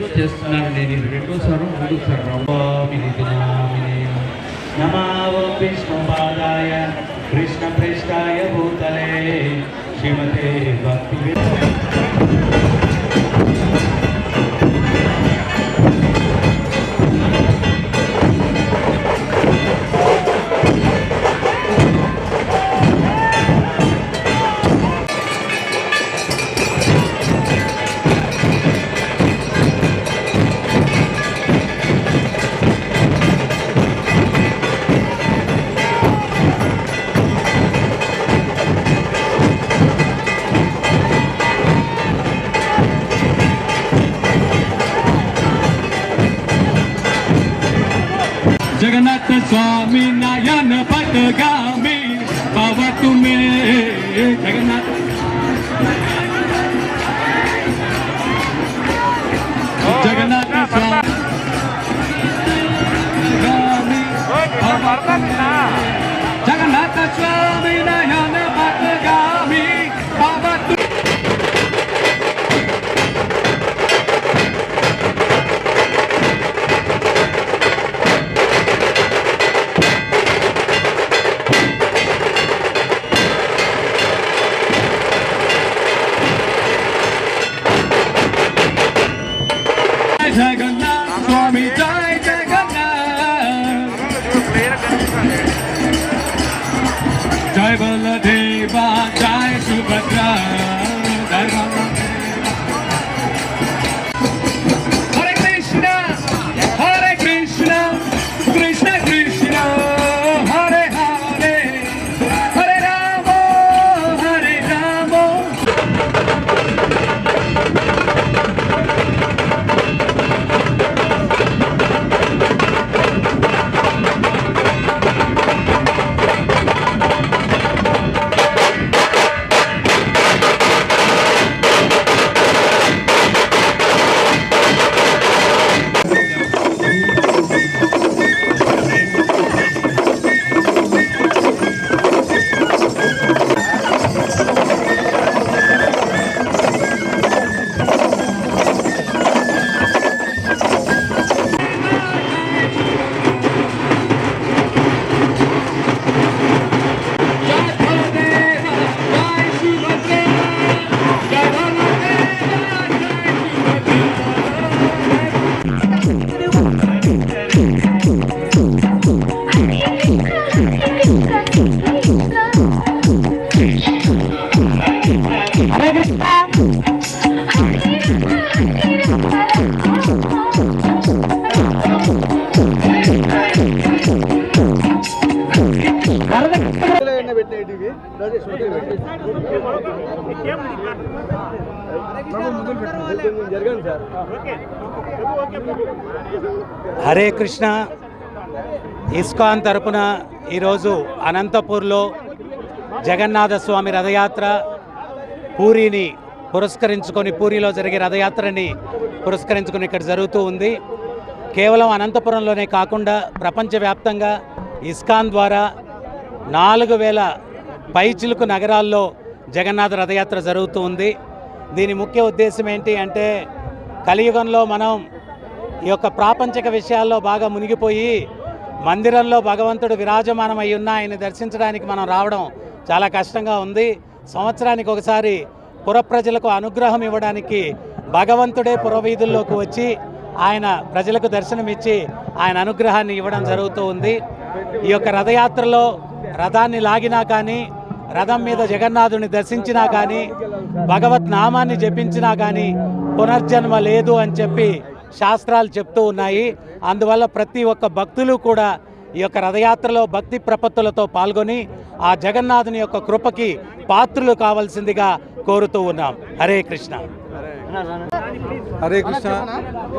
రోజు చేస్తున్నాను నేను. ఇది రెండోసారి మూడోసారి రామిని విష్ణుపాదాయ కృష్ణ ప్రేష్టాయ భూతలే. శ్రీమతే భక్తి स्वामी नायन पटगा జగన్నాథ్ స్వామి జయ జగన్నాథ్ జయ బలదేవా జయ సుభద్రా హరే కృష్ణ. ఇస్కాన్ తరపున ఈరోజు అనంతపూర్లో జగన్నాథ స్వామి రథయాత్ర. పూరిని పురస్కరించుకొని పూరిలో జరిగే రథయాత్రని పురస్కరించుకొని ఇక్కడ జరుగుతూ ఉంది. కేవలం అనంతపురంలోనే కాకుండా ప్రపంచవ్యాప్తంగా ఇస్కాన్ ద్వారా నాలుగు వేల పైచిలుకు నగరాల్లో జగన్నాథ రథయాత్ర జరుగుతూ ఉంది. దీని ముఖ్య ఉద్దేశం ఏంటి అంటే కలియుగంలో మనం ఈ యొక్క ప్రాపంచిక విషయాల్లో బాగా మునిగిపోయి మందిరంలో భగవంతుడు విరాజమానమై ఉన్న ఆయన దర్శించడానికి మనం రావడం చాలా కష్టంగా ఉంది. సంవత్సరానికి ఒకసారి పురప్రజలకు అనుగ్రహం ఇవ్వడానికి భగవంతుడే పురవీధుల్లోకి వచ్చి ఆయన ప్రజలకు దర్శనమిచ్చి ఆయన అనుగ్రహాన్ని ఇవ్వడం జరుగుతూ ఉంది. ఈ యొక్క రథయాత్రలో రథాన్ని లాగినా కానీ రథం మీద జగన్నాథుని దర్శించినా కానీ భగవత్ నామాన్ని జపించినా కానీ పునర్జన్మ లేదు అని చెప్పి శాస్త్రాలు చెప్తూ ఉన్నాయి. అందువల్ల ప్రతి ఒక్క భక్తులు కూడా ఈ యొక్క రథయాత్రలో భక్తి ప్రపత్తులతో పాల్గొని ఆ జగన్నాథుని యొక్క కృపకి పాత్రులు కావాల్సిందిగా కోరుతూ ఉన్నాం. హరే కృష్ణ. హరే కృష్ణ.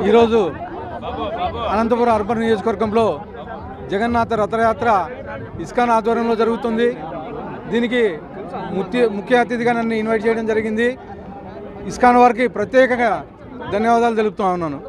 ఈరోజు అనంతపురం అర్బన్ నియోజకవర్గంలో జగన్నాథ రథయాత్ర ఇస్కాన్ ఆధ్వర్యంలో జరుగుతుంది. దీనికి ముఖ్య ముఖ్య అతిథిగా నన్ను ఇన్వైట్ చేయడం జరిగింది. ఇస్కాన్ వారికి ప్రత్యేకంగా ధన్యవాదాలు తెలుపుతూ ఉన్నాను.